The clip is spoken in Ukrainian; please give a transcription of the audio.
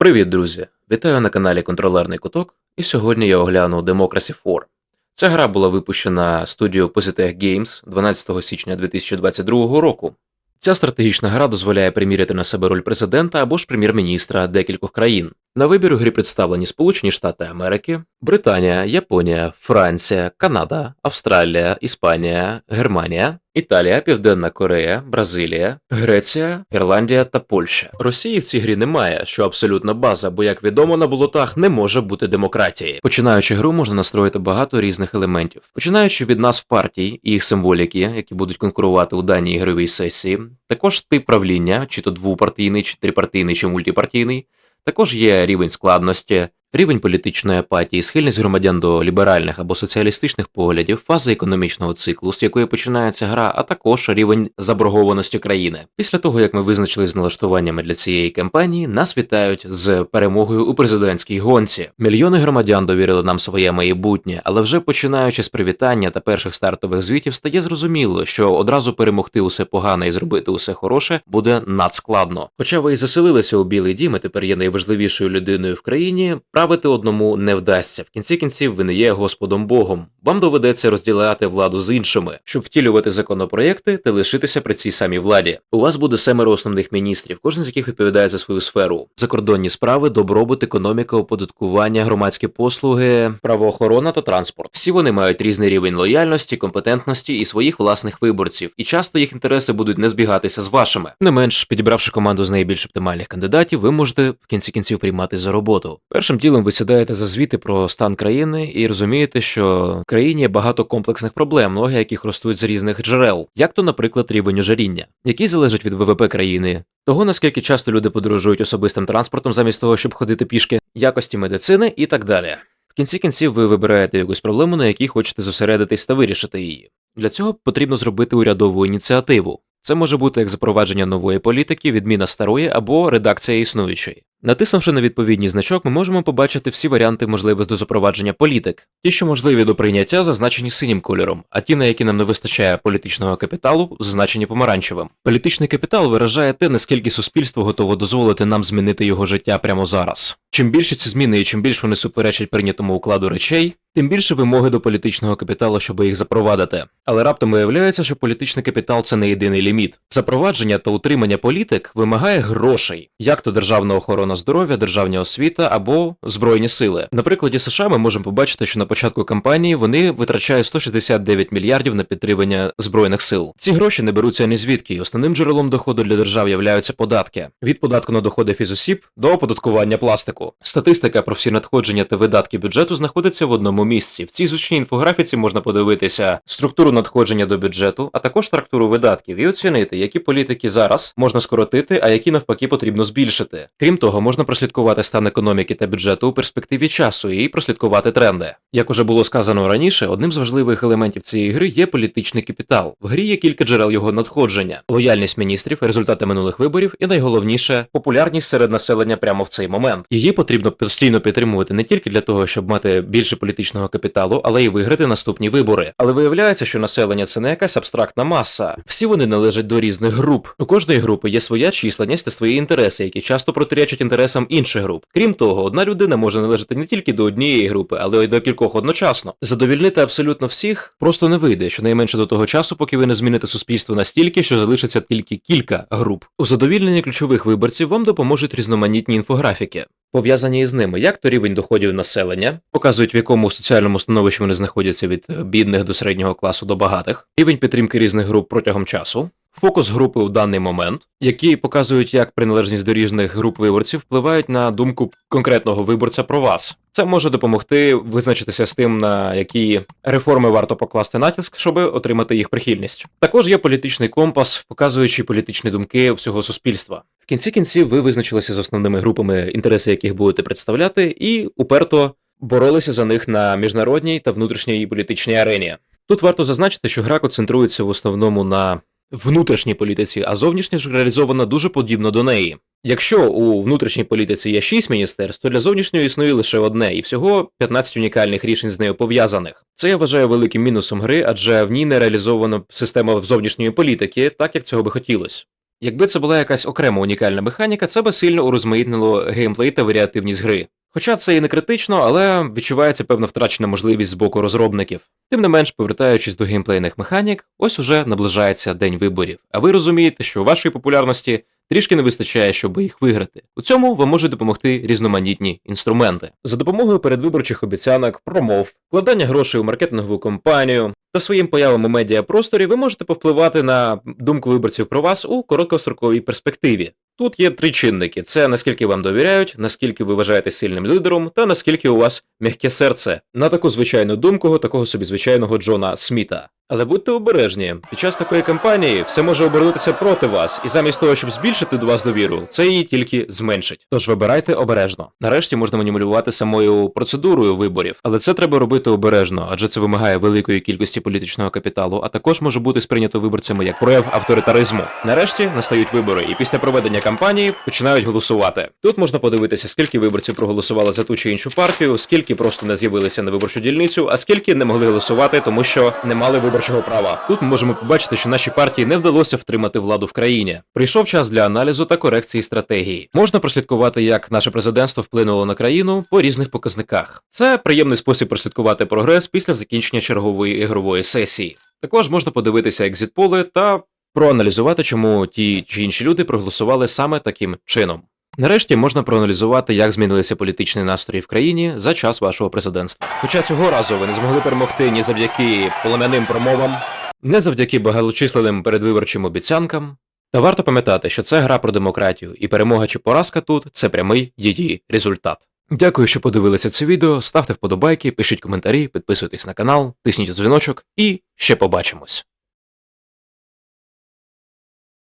Привіт, друзі! Вітаю на каналі Контролерний Куток, і сьогодні я огляну Democracy 4. Ця гра була випущена студією Positech Games 12 січня 2022 року. Ця стратегічна гра дозволяє приміряти на себе роль президента або ж прем'єр-міністра декількох країн. На вибір у грі представлені Сполучені Штати Америки, Британія, Японія, Франція, Канада, Австралія, Іспанія, Германія, Італія, Південна Корея, Бразилія, Греція, Ірландія та Польща. Росії в цій грі немає, що абсолютна база, бо як відомо на болотах не може бути демократії. Починаючи гру, можна настроїти багато різних елементів, починаючи від назв партій і їх символіки, які будуть конкурувати у даній ігровій сесії, також тип правління, чи то двопартійний, чи трипартійний, чи мультипартійний. Також є рівень складності, рівень політичної апатії, схильність громадян до ліберальних або соціалістичних поглядів, фаза економічного циклу, з якої починається гра, а також рівень заборгованості країни. Після того, як ми визначились з налаштуваннями для цієї кампанії, нас вітають з перемогою у президентській гонці. Мільйони громадян довірили нам своє майбутнє, але вже починаючи з привітання та перших стартових звітів, стає зрозуміло, що одразу перемогти усе погане і зробити усе хороше буде надскладно. Хоча ви і заселилися у Білий Дім, і тепер є найважливішою людиною в країні. Правити одному не вдасться. В кінці кінців ви не є Господом Богом. Вам доведеться розділяти владу з іншими, щоб втілювати законопроєкти та лишитися при цій самій владі. У вас буде семеро основних міністрів, кожен з яких відповідає за свою сферу: закордонні справи, добробут, економіка, оподаткування, громадські послуги, правоохорона та транспорт. Всі вони мають різний рівень лояльності, компетентності і своїх власних виборців, і часто їх інтереси будуть не збігатися з вашими. Не менш, підібравши команду з найбільш оптимальних кандидатів, ви можете в кінці кінців приймати за роботу. Першим ділом ви сідаєте за звіти про стан країни і розумієте, що в країні є багато комплексних проблем, ноги яких ростуть з різних джерел, як то, наприклад, рівень ожиріння, який залежить від ВВП країни. Того наскільки часто люди подорожують особистим транспортом замість того, щоб ходити пішки, якості медицини і так далі. В кінці кінців ви вибираєте якусь проблему, на якій хочете зосередитись та вирішити її. Для цього потрібно зробити урядову ініціативу. Це може бути як запровадження нової політики, відміна старої або редакція існуючої. Натиснувши на відповідний значок, ми можемо побачити всі варіанти можливих до запровадження політик. Ті, що можливі до прийняття, зазначені синім кольором, а ті, на які нам не вистачає політичного капіталу, зазначені помаранчевим. Політичний капітал виражає те, наскільки суспільство готово дозволити нам змінити його життя прямо зараз. Чим більше ці зміни і чим більше вони суперечать прийнятому укладу речей, тим більше вимоги до політичного капіталу, щоб їх запровадити. Але раптом виявляється, що політичний капітал це не єдиний ліміт. Запровадження та утримання політик вимагає грошей, як то державна охорона здоров'я, державна освіта або збройні сили. На прикладі США ми можемо побачити, що на початку кампанії вони витрачають 169 мільярдів на підтримання збройних сил. Ці гроші не беруться ні звідки, і основним джерелом доходу для держав являються податки від податку на доходи фізосіб до оподаткування пластику. Статистика про всі надходження та видатки бюджету знаходиться в одному місці. В цій звучній інфографіці можна подивитися структуру надходження до бюджету, а також структуру видатків і оцінити, які політики зараз можна скоротити, а які навпаки потрібно збільшити. Крім того, можна прослідкувати стан економіки та бюджету у перспективі часу і прослідкувати тренди. Як уже було сказано раніше, одним з важливих елементів цієї гри є політичний капітал. В грі є кілька джерел його надходження, лояльність міністрів, результати минулих виборів і найголовніше популярність серед населення прямо в цей момент. Її потрібно постійно підтримувати не тільки для того, щоб мати більше політичного капіталу, але й виграти наступні вибори. Але виявляється, що населення це не якась абстрактна маса. Всі вони належать до різних груп. У кожної групи є своя численність та свої інтереси, які часто протирячать інтересам інших груп. Крім того, одна людина може належати не тільки до однієї групи, але й до кількох одночасно. Задовільнити абсолютно всіх просто не вийде, щонайменше до того часу, поки ви не зміните суспільство настільки, що залишиться тільки кілька груп. У задовільненні ключових виборців вам допоможуть різноманітні інфографіки. Пов'язані із ними, як то рівень доходів населення, показують в якому соціальному становищі вони знаходяться від бідних до середнього класу до багатих, рівень підтримки різних груп протягом часу, фокус групи у даний момент, які показують, як приналежність до різних груп виборців впливають на думку конкретного виборця про вас. Це може допомогти визначитися з тим, на які реформи варто покласти натиск, щоб отримати їх прихильність. Також є політичний компас, показуючи політичні думки всього суспільства. В кінці кінців ви визначилися з основними групами, інтереси яких будете представляти, і уперто боролися за них на міжнародній та внутрішній політичній арені. Тут варто зазначити, що гра концентрується в основному на внутрішній політиці, а зовнішня ж реалізована дуже подібно до неї. Якщо у внутрішній політиці є 6 міністерств, то для зовнішньої існує лише одне, і всього 15 унікальних рішень з нею пов'язаних. Це я вважаю великим мінусом гри, адже в ній не реалізована система зовнішньої політики, так як цього би хотілося. Якби це була якась окрема унікальна механіка, це би сильно урозмаїтнило геймплей та варіативність гри. Хоча це і не критично, але відчувається певна втрачена можливість з боку розробників. Тим не менш, повертаючись до геймплейних механік, ось уже наближається день виборів. А ви розумієте, що вашої популярності трішки не вистачає, щоб їх виграти. У цьому вам можуть допомогти різноманітні інструменти за допомогою передвиборчих обіцянок, промов, вкладання грошей у маркетингову компанію та своїм появам у медіапросторі ви можете повпливати на думку виборців про вас у короткостроковій перспективі. Тут є три чинники: це наскільки вам довіряють, наскільки ви вважаєте сильним лідером, та наскільки у вас м'яке серце на таку звичайну думку такого собі звичайного Джона Сміта. Але будьте обережні, під час такої кампанії все може обернутися проти вас, і замість того, щоб збільшити до вас довіру, це її тільки зменшить. Тож вибирайте обережно. Нарешті можна маніпулювати самою процедурою виборів, але це треба робити обережно, адже це вимагає великої кількості політичного капіталу, а також може бути сприйнято виборцями як прояв авторитаризму. Нарешті настають вибори, і після проведення кампанії починають голосувати. Тут можна подивитися, скільки виборців проголосували за ту чи іншу партію, скільки просто не з'явилися на виборчу дільницю, а скільки не могли голосувати, тому що не мали виборчого права. Тут ми можемо побачити, що нашій партії не вдалося втримати владу в країні. Прийшов час для аналізу та корекції стратегії. Можна прослідкувати, як наше президентство вплинуло на країну по різних показниках. Це приємний спосіб прослідкувати прогрес після закінчення чергової ігрової сесії. Також можна подивитися екзитполи та проаналізувати, чому ті чи інші люди проголосували саме таким чином. Нарешті можна проаналізувати, як змінилися політичні настрої в країні за час вашого президентства. Хоча цього разу ви не змогли перемогти ні завдяки полем'яним промовам, не завдяки багаточисленним передвиборчим обіцянкам. Та варто пам'ятати, що це гра про демократію, і перемога чи поразка тут це прямий її результат. Дякую, що подивилися це відео. Ставте вподобайки, пишіть коментарі, підписуйтесь на канал, тисніть дзвіночок і ще побачимось.